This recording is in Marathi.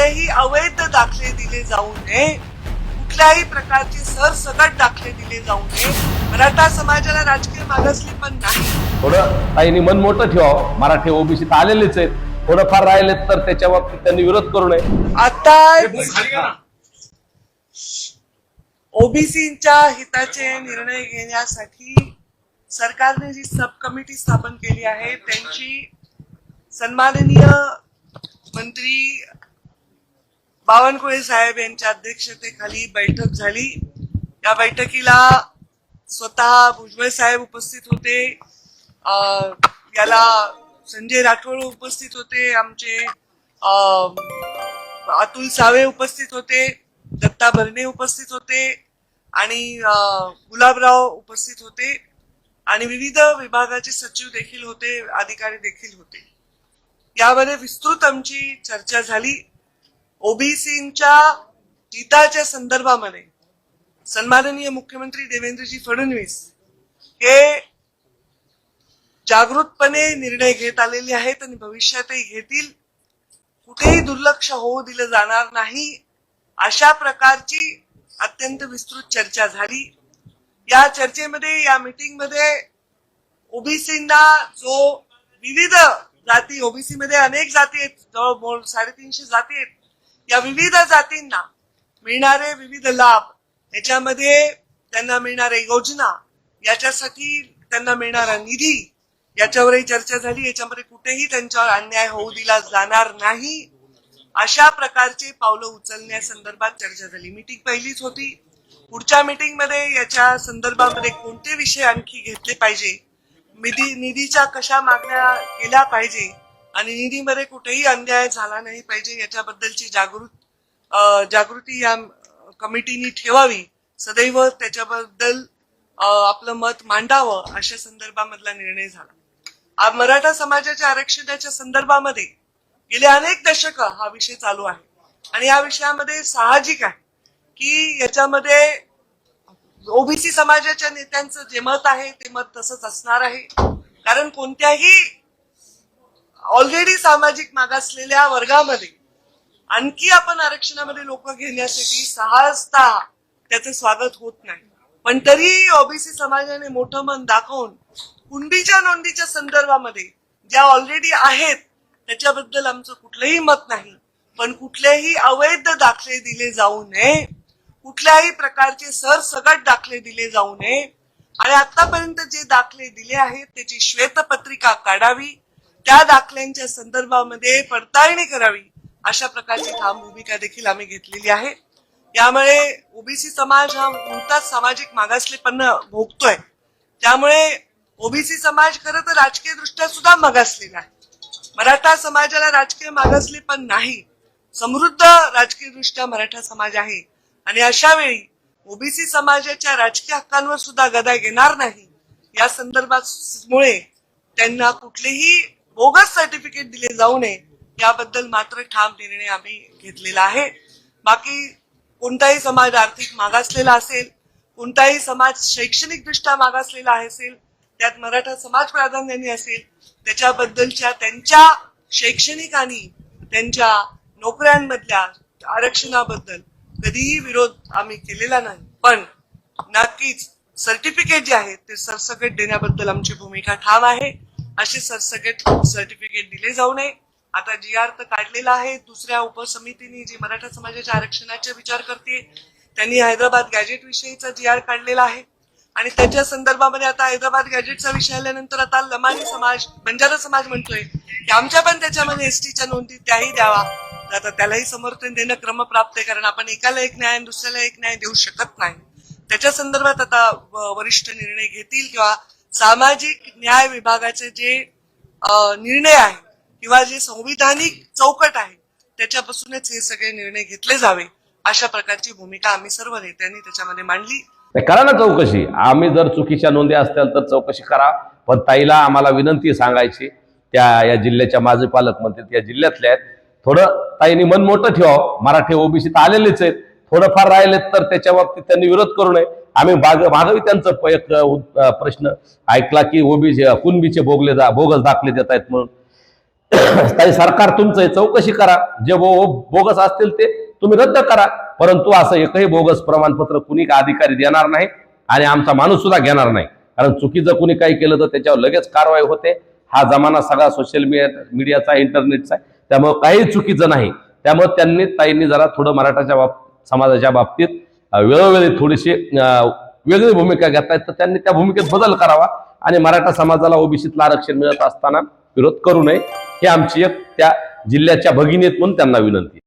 कुठलेही अवैध दाखले दिले जाऊ नये. कुठल्याही प्रकारचे सरसकट दाखले दिले जाऊ नये. मराठा समाजाला राजकीय मागासले पण नाही. थोडं ताईंनी मन मोठं ठेवावं. मराठी ओबीसीत आलेलेच आहेत. थोडंफार राहिलेत तर त्याच्या बाबतीत त्यांनी विरोध करू नये. आता ओबीसीच्या हिताचे निर्णय घेण्यासाठी सरकारने जी सब कमिटी स्थापन केली आहे त्यांची सन्माननीय मंत्री बावनकुळे साहेब यांच्या अध्यक्षतेखाली बैठक झाली. या बैठकीला स्वतः भुजबळ साहेब उपस्थित होते. याला संजय राठोड उपस्थित होते. आमचे अतुल सावे उपस्थित होते. दत्ता भरणे उपस्थित होते. आणि गुलाबराव उपस्थित होते. आणि विविध विभागाचे सचिव देखील होते अधिकारी देखील होते. यामध्ये विस्तृत आमची चर्चा झाली. ओबीसीच्या हिताच्या संदर्भामध्ये सन्माननीय मुख्यमंत्री देवेंद्रजी फडणवीस हे जागृतपणे निर्णय घेत आलेले आहेत आणि भविष्यातही घेतील. कुठेही दुर्लक्ष होऊ दिलं जाणार नाही. अशा प्रकारची अत्यंत विस्तृत चर्चा झाली. या चर्चेमध्ये या मीटिंगमध्ये ओबीसींना जो विविध जाती ओबीसी मध्ये अनेक जाती आहेत जवळ साडेतीनशे जाती आहेत या विविध जातींना मिळणारे विविध लाभ याच्यामध्ये त्यांना मिळणाऱ्या योजना याच्यासाठी त्यांना मिळणारा निधी याच्यावरही चर्चा झाली याच्यामध्ये कुठेही त्यांच्यावर अन्याय होऊ दिला जाणार नाही. अशा प्रकारचे पावलं उचलण्यासंदर्भात चर्चा झाली. मीटिंग पहिलीच होती. पुढच्या मीटिंगमध्ये याच्या संदर्भामध्ये कोणते विषय आणखी घेतले पाहिजे? निधी निधीच्या कशा मागण्या केल्या पाहिजे? आणि निधीमध्ये कुठेही अन्याय झाला नाही पाहिजे याच्याबद्दलची जागृत जागृती या कमिटीनी ठेवावी. सदैव त्याच्याबद्दल आपलं मत मांडावं अशा संदर्भामधला निर्णय झाला. मराठा समाजाच्या आरक्षणाच्या संदर्भामध्ये गेले अनेक दशक हा विषय चालू आहे. आणि या विषयामध्ये साहजिक आहे की याच्यामध्ये ओबीसी समाजाच्या नेत्यांचं जे मत आहे ते मत तसंच असणार आहे. कारण कोणत्याही ऑलरेडी सामाजिक मागासलेल्या वर्गामध्ये आणखी आपण आरक्षणामध्ये लोक घेण्यासाठी सहजता त्याचं स्वागत होत नाही. पण तरी ओबीसी समाजाने मोठं मन दाखवून कुंडीच्या नोंदीच्या संदर्भामध्ये ज्या ऑलरेडी आहेत त्याच्याबद्दल आमचं कुठलंही मत नाही. पण कुठलेही अवैध दाखले दिले जाऊ नये. कुठल्याही प्रकारचे सरसगट दाखले दिले जाऊ नये. आणि आतापर्यंत जे दाखले दिले आहेत त्याची श्वेतपत्रिका काढावी. त्या दाखल्यांच्या संदर्भामध्ये पडताळणी करावी अशा प्रकारची ठाम भूमिका देखील आम्ही घेतलेली आहे. यामुळे ओबीसी समाज हा मोठा सामाजिक मागासलेपण भोगतोय. त्यामुळे ओबीसी समाज खरं तर राजकीय दृष्ट्या सुद्धा मागासलेला आहे. मराठा समाजाला राजकीय मागासले पण नाही. समृद्ध राजकीय दृष्ट्या मराठा समाज आहे. आणि अशा वेळी ओबीसी समाजाच्या राजकीय हक्कांवर सुद्धा गदा येणार नाही. या संदर्भात मुळे त्यांना कुठलेही बोगस सर्टिफिकेट दिले जाऊ नये याबद्दल मात्र ठाम निर्णय आम्ही घेतलेला आहे. बाकी कोणताही समाज आर्थिक मागासलेला असेल कोणताही समाज शैक्षणिक दृष्ट्या मागासलेला असेल त्यात मराठा समाज प्राधान्याने असेल त्याच्याबद्दलच्या त्यांच्या शैक्षणिक आणि त्यांच्या नोकऱ्यांमधल्या आरक्षणाबद्दल कधीही विरोध आम्ही केलेला नाही. पण नक्कीच सर्टिफिकेट जे आहेत ते सरसकट देण्याबद्दल आमची भूमिका ठाम आहे. असे सरसकट सर्टिफिकेट दिले जाऊ नये. आता जी आर तर काढलेला आहे. दुसऱ्या उपसमितीने जी मराठा समाजाच्या आरक्षणाचा विचार करते त्यांनी हैदराबाद गॅजेट विषयीचा जी आर काढलेला आहे. आणि त्याच्या संदर्भामध्ये आता हैदराबाद गॅजेटचा विषय आल्यानंतर आता लमानी समाज बंजारा समाज म्हणतोय की आमच्या पण त्याच्यामध्ये एसटीच्या नोंदी त्याही द्यावा. तर आता त्यालाही समर्थन देणं क्रमप्राप्त आहे कारण आपण एकाला एक न्याय आणि दुसऱ्याला एक न्याय देऊ शकत नाही. त्याच्या संदर्भात आता वरिष्ठ निर्णय घेतील किंवा सामाजिक न्याय विभागाचे जे निर्णय आहे किंवा जे संविधानिक चौकट आहे त्याच्यापासूनच हे सगळे निर्णय घेतले जावे अशा प्रकारची भूमिका आम्ही सर्व नेत्यांनी त्याच्यामध्ये मांडली. करा ना चौकशी. आम्ही जर चुकीच्या नोंदी असतील तर चौकशी करा पण ताईला आम्हाला विनंती सांगायची त्या या जिल्ह्याच्या माझे पालकमंत्री त्या जिल्ह्यातल्या आहेत. थोडं ताईंनी मन मोठं ठेवावं. मराठी ओबीसीत आलेलेच आहेत. थोडंफार राहिलेत तर त्याच्या बाबतीत त्यांनी विरोध करू नये. आम्ही माग मागवी त्यांचं एक प्रश्न ऐकला की ओबीचे कुणबीचे बोगले जा बोगस दाखले देत आहेत म्हणून. ताई सरकार तुमचं चौकशी करा. जे बो- बोगस असतील ते तुम्ही रद्द करा. परंतु असं एकही बोगस प्रमाणपत्र कुणी का अधिकारी देणार नाही आणि आमचा माणूस सुद्धा घेणार नाही. कारण चुकीचं कुणी काही केलं तर त्याच्यावर लगेच कारवाई होते. हा जमाना सगळा सोशल मीडिया मीडियाचा इंटरनेटचा आहे. त्यामुळं काही चुकीचं नाही. त्यामुळे त्यांनी ताईंनी जरा थोडं मराठाच्या बाब समाजाच्या बाबतीत वेळोवेळी थोडीशी वेगळी भूमिका घेतायत तर त्यांनी त्या भूमिकेत बदल करावा आणि मराठा समाजाला ओबीसीतलं आरक्षण मिळत असताना विरोध करू नये. ही आमची एक त्या जिल्ह्याच्या भगिनीत म्हणून त्यांना विनंती